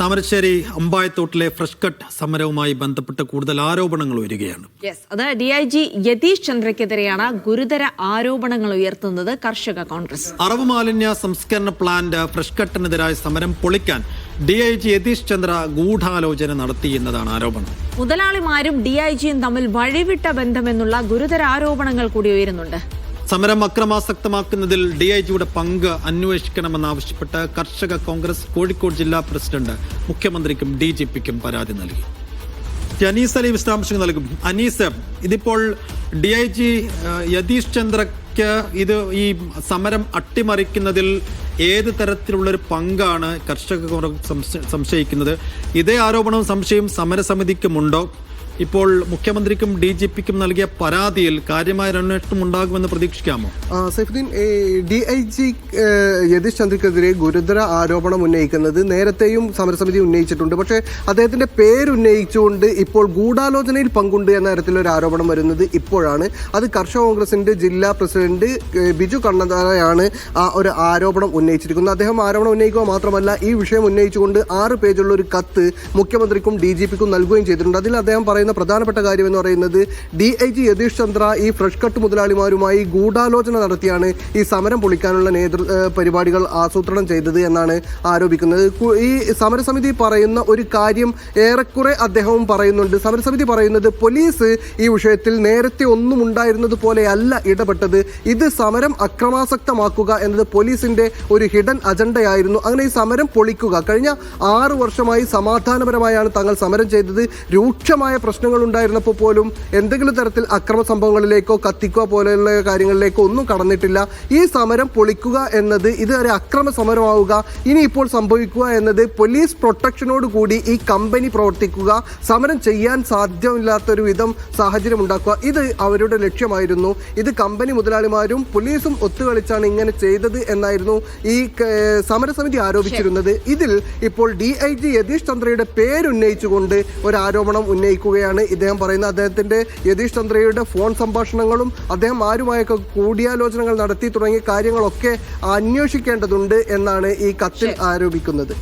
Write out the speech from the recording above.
Thamarassery അമ്പായത്തോട്ടിലെ fresh cut സമരവുമായി ബന്ധപ്പെട്ട് കൂടുതൽ ആരോപണങ്ങൾ ഉയരുകയാണ്. യെസ് അത് ഡി ഐ ജി യതീഷ് ചന്ദ്രയ്ക്കെതിരെയാണ് ഗുരുതര ആരോപണങ്ങൾ ഉയർത്തുന്നത് കർഷക കോൺഗ്രസ്. അറവ് മാലിന്യ സംസ്കരണ പ്ലാന്റ് ഫ്രഷ് കട്ടിനെതിരായ സമരം പൊളിക്കാൻ D I G Yathish Chandra ഗൂഢാലോചന നടത്തി എന്നതാണ് ആരോപണം. മുതലാളിമാരും ഡി ഐ ജിയും തമ്മിൽ വഴിവിട്ട ബന്ധമെന്നുള്ള ഗുരുതര ആരോപണങ്ങൾ കൂടി ഉയരുന്നുണ്ട്. സമരം അക്രമാസക്തമാക്കുന്നതിൽ ഡി ഐ ജിയുടെ പങ്ക് അന്വേഷിക്കണമെന്നാവശ്യപ്പെട്ട് കർഷക കോൺഗ്രസ് കോഴിക്കോട് ജില്ലാ പ്രസിഡന്റ് മുഖ്യമന്ത്രിക്കും ഡി ജി പിക്കും പരാതി നൽകി. അനീസ് അലി വിശദാംശങ്ങൾ നൽകും. അനീസ് ഇതിപ്പോൾ ഡി ഐ ജി യതീഷ് ചന്ദ്രയ്ക്ക് ഇത് ഈ സമരം അട്ടിമറിക്കുന്നതിൽ ഏത് തരത്തിലുള്ളൊരു പങ്കാണ് കർഷക കോൺഗ്രസ് സംശയിക്കുന്നത്? ഇതേ ആരോപണവും സംശയം സമരസമിതിക്കുമുണ്ടോ? ഇപ്പോൾ മുഖ്യമന്ത്രിക്കും ഡി ജി പിക്കും നൽകിയ പരാതിയിൽ കാര്യമായ അന്വേഷണം ഉണ്ടാകുമെന്ന് പ്രതീക്ഷിക്കാമോ Saifuddin D I G Yathish ചന്ദ്രക്കെതിരെ ഗുരുതര ആരോപണം ഉന്നയിക്കുന്നത് നേരത്തെയും സമരസമിതി ഉന്നയിച്ചിട്ടുണ്ട്. പക്ഷേ അദ്ദേഹത്തിന്റെ പേര് ഉന്നയിച്ചുകൊണ്ട് ഇപ്പോൾ ഗൂഢാലോചനയിൽ പങ്കുണ്ട് എന്ന തരത്തിലൊരു ആരോപണം വരുന്നത് ഇപ്പോഴാണ്. അത് കർഷക കോൺഗ്രസിന്റെ ജില്ലാ പ്രസിഡന്റ് ബിജു കണ്ണന്താരയാണ് ആ ഒരു ആരോപണം ഉന്നയിച്ചിരിക്കുന്നത്. അദ്ദേഹം ആരോപണം ഉന്നയിക്കുക മാത്രമല്ല ഈ വിഷയം ഉന്നയിച്ചുകൊണ്ട് ആറ് പേജുള്ള ഒരു കത്ത് മുഖ്യമന്ത്രിക്കും ഡി ജി പിക്കും നൽകുകയും ചെയ്തിട്ടുണ്ട്. അതിൽ അദ്ദേഹം പറയുന്ന പ്രധാനപ്പെട്ട കാര്യം എന്ന് പറയുന്നത് D I G Yathish Chandra ഈ ഫ്രഷ് കട്ട് മുതലാളിമാരുമായി ഗൂഢാലോചന നടത്തിയാണ് ഈ സമരം പൊളിക്കാനുള്ള നേതൃ പരിപാടികൾ ആസൂത്രണം ചെയ്തത് എന്നാണ് ആരോപിക്കുന്നത്. ഈ സമരസമിതി പറയുന്ന ഒരു കാര്യം ഏറെക്കുറെ അദ്ദേഹവും പറയുന്നുണ്ട്. സമരസമിതി പറയുന്നത് പോലീസ് ഈ വിഷയത്തിൽ നേരത്തെ ഒന്നും ഉണ്ടായിരുന്നത് പോലെയല്ല ഇടപെട്ടത്. ഇത് സമരം അക്രമാസക്തമാക്കുക എന്നത് പോലീസിന്റെ ഒരു ഹിഡൻ അജണ്ടയായിരുന്നു. അങ്ങനെ ഈ സമരം പൊളിക്കുക കഴിഞ്ഞ ആറ് വർഷമായി സമാധാനപരമായാണ് തങ്ങൾ സമരം ചെയ്തത്. രൂക്ഷമായ പ്രശ്നങ്ങൾ ഉണ്ടായിരുന്നപ്പോൾ പോലും എന്തെങ്കിലും തരത്തിൽ അക്രമ സംഭവങ്ങളിലേക്കോ കത്തിക്കുക പോലെയുള്ള കാര്യങ്ങളിലേക്കോ ഒന്നും കടന്നിട്ടില്ല. ഈ സമരം പൊളിക്കുക എന്നത് ഇത് ഒരു അക്രമ സമരമാവുക ഇനി ഇപ്പോൾ സംഭവിക്കുക എന്നത് പോലീസ് പ്രൊട്ടക്ഷനോട് കൂടി ഈ കമ്പനി പ്രവർത്തിക്കുക സമരം ചെയ്യാൻ സാധ്യമില്ലാത്തൊരു വിധം സാഹചര്യം ഉണ്ടാക്കുക. ഇത് അവരുടെ ലക്ഷ്യമായിരുന്നു. ഇത് കമ്പനി മുതലാളിമാരും പോലീസും ഒത്തുകളിച്ചാണ് ഇങ്ങനെ ചെയ്തത് എന്നായിരുന്നു ഈ സമരസമിതി ആരോപിച്ചിരുന്നത്. ഇതിൽ ഇപ്പോൾ ഡി ഐ ജി യതീഷ് ചന്ദ്രയുടെ പേരുന്നയിച്ചുകൊണ്ട് ഒരു ആരോപണം ഉന്നയിക്കുകയാണ് ഇദ്ദേഹം പറയുന്നത് അദ്ദേഹത്തിന്റെ യതീഷ് ചന്ദ്രയുടെ ഫോൺ സംഭാഷണങ്ങളും അദ്ദേഹം ആരുമായൊക്കെ കൂടിയാലോചനകൾ നടത്തി തുടങ്ങിയ കാര്യങ്ങളൊക്കെ അന്വേഷിക്കേണ്ടതുണ്ട് എന്നാണ് ഈ കത്തിൽ ആരോപിക്കുന്നത്.